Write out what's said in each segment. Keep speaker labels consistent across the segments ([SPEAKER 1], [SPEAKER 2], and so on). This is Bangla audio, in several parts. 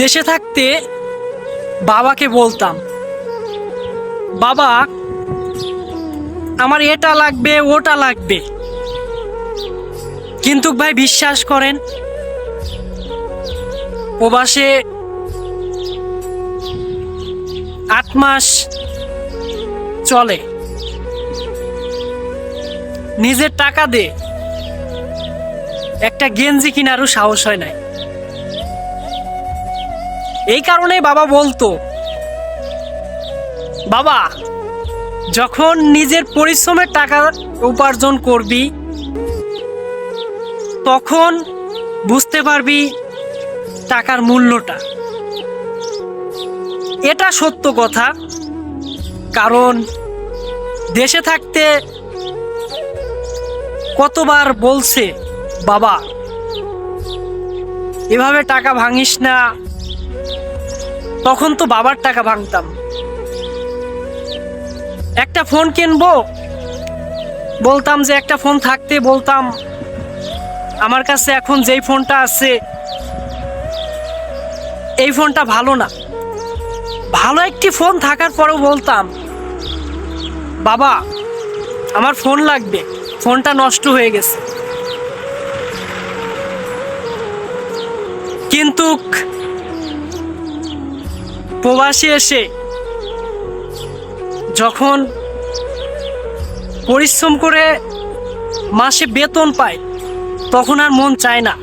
[SPEAKER 1] দেশে থাকতে বাবাকে বলতাম, বাবা, আমার এটা লাগবে, ওটা লাগবে। কিন্তু ভাই বিশ্বাস করেন প্রবাসে আট মাস চলে। নিজের টাকা দে একটা গেঞ্জি কিনারও সাহস হয় নাই। এই কারণে বাবা বলতো, বাবা, যখন নিজের পরিশ্রমের টাকা উপার্জন করবি, তখন বুঝতে পারবি টাকার মূল্যটা। এটা সত্য কথা, কারণ দেশে থাকতে কতবার বলছে, বাবা, এভাবে টাকা ভাঙিস না তখন তো বাবার টাকা ভাঙতাম। একটা ফোন কিনবো? বলতাম যে একটা ফোন থাকতে বলতাম, আমার কাছে এখন যেই ফোনটা আছে, এই ফোনটা ভালো না। ভালো একটি ফোন থাকার পরেও বলতাম, বাবা, আমার ফোন লাগবে, ফোনটা নষ্ট হয়ে গেছে। কিন্তু প্রবাসী এসে যখন পরিশ্রম করে মাসে বেতন পায়, তখন আর মন চায় না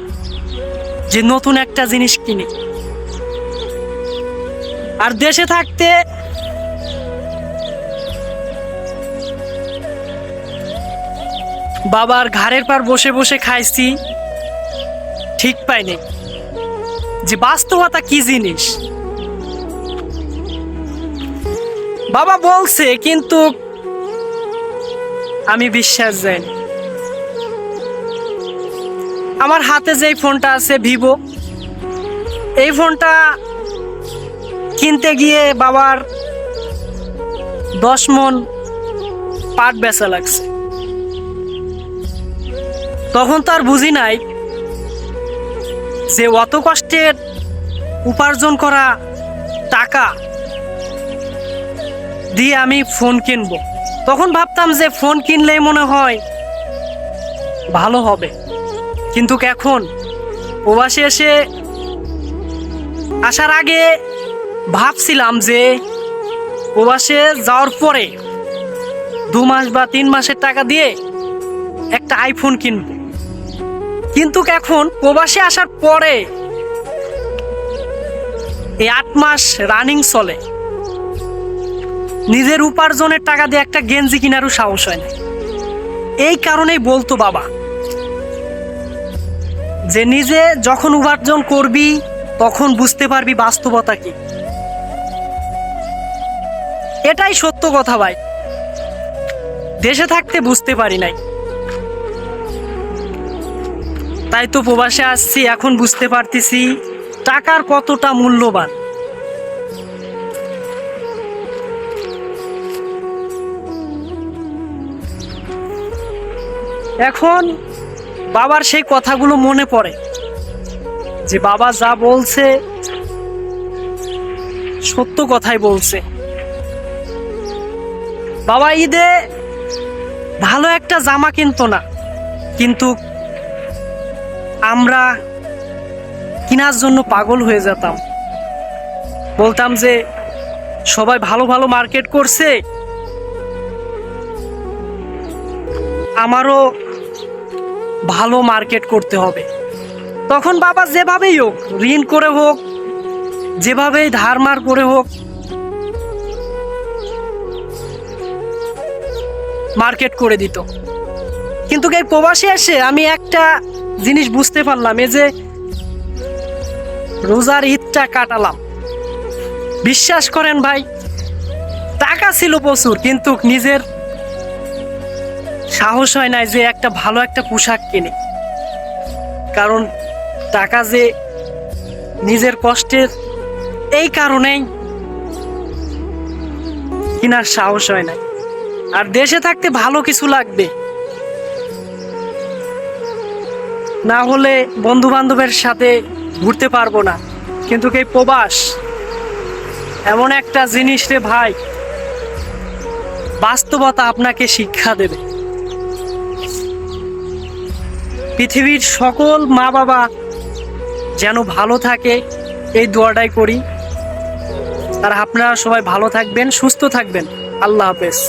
[SPEAKER 1] যে নতুন একটা জিনিস কিনি। আর দেশে থাকতে বাবার ঘাড়ের পার বসে বসে খাইছি, ঠিক পাইনি। যে বাস্তবতা কি জিনিস? বাবা বলছে, কিন্তু আমি বিশ্বাস যাই আমার হাতে যেই ফোনটা আছে, ভিভো, এই ফোনটা কিনতে গিয়ে বাবার দশ মন পাট বেচা লাগছে। তখন তো আর বুঝি নাই যে অত কষ্টের উপার্জন করা টাকা দিয়ে আমি ফোন কিনবো। তখন ভাবতাম যে ফোন কিনলেই মনে হয় ভালো হবে। কিন্তু এখন প্রবাসে এসে আসার আগে ভাবছিলাম যে প্রবাসে যাওয়ার পরে দু মাস বা তিন মাসের টাকা দিয়ে একটা আইফোন কিনব। কিন্তু এখন প্রবাসে আসার পরে এই আট মাস রানিং চলে। নিজের উপার্জনের টাকা দিয়ে একটা গেঞ্জি কেনারও সাহস হয় না। এই কারণেই বলতো বাবা, যে নিজে যখন উপার্জন করবি, তখন বুঝতে পারবি বাস্তবতা কি। এটাই সত্য কথা ভাই। দেশে থাকতে বুঝতে পারি নাই। তাই তো প্রবাসে আসছি, এখন বুঝতে পারতেছি টাকার কতটা মূল্যবান। এখন বাবার সেই কথাগুলো মনে পড়ে যে বাবা যা বলছে, সত্য কথাই বলছে। বাবা ঈদে ভালো একটা জামা কিনতো না, কিন্তু আমরা কেনার জন্য পাগল হয়ে যেতাম। বলতাম যে, সবাই ভালো ভালো মার্কেট করছে, আমারও ভালো মার্কেট করতে হবে। তখন বাবা যেভাবেই হোক, ঋণ করে হোক, যেভাবেই ধার মার করে হোক, মার্কেট করে দিত। কিন্তু এই প্রবাসে এসে আমি একটা জিনিস বুঝতে পারলাম, এই যে রোজার ঈদটা কাটালাম। বিশ্বাস করেন ভাই, টাকা ছিল প্রচুর, কিন্তু নিজের সাহস হয় নাই যে একটা ভালো একটা পোশাক কিনে। কারণ টাকা যে নিজের কষ্টের এই কারণেই কেনার সাহস হয় নাই আর দেশে থাকতে ভালো কিছু লাগবে। না হলে বন্ধু বান্ধবের সাথে ঘুরতে পারব না। কিন্তু এই প্রবাস? এমন একটা জিনিস রে ভাই। বাস্তবতা আপনাকে শিক্ষা দেবে। পৃথিবীর সকল মা বাবা যেন ভালো থাকে, এই দোয়াটাই করি। আর আপনারা সবাই ভালো থাকবেন, সুস্থ থাকবেন। আল্লাহ হাফেজ।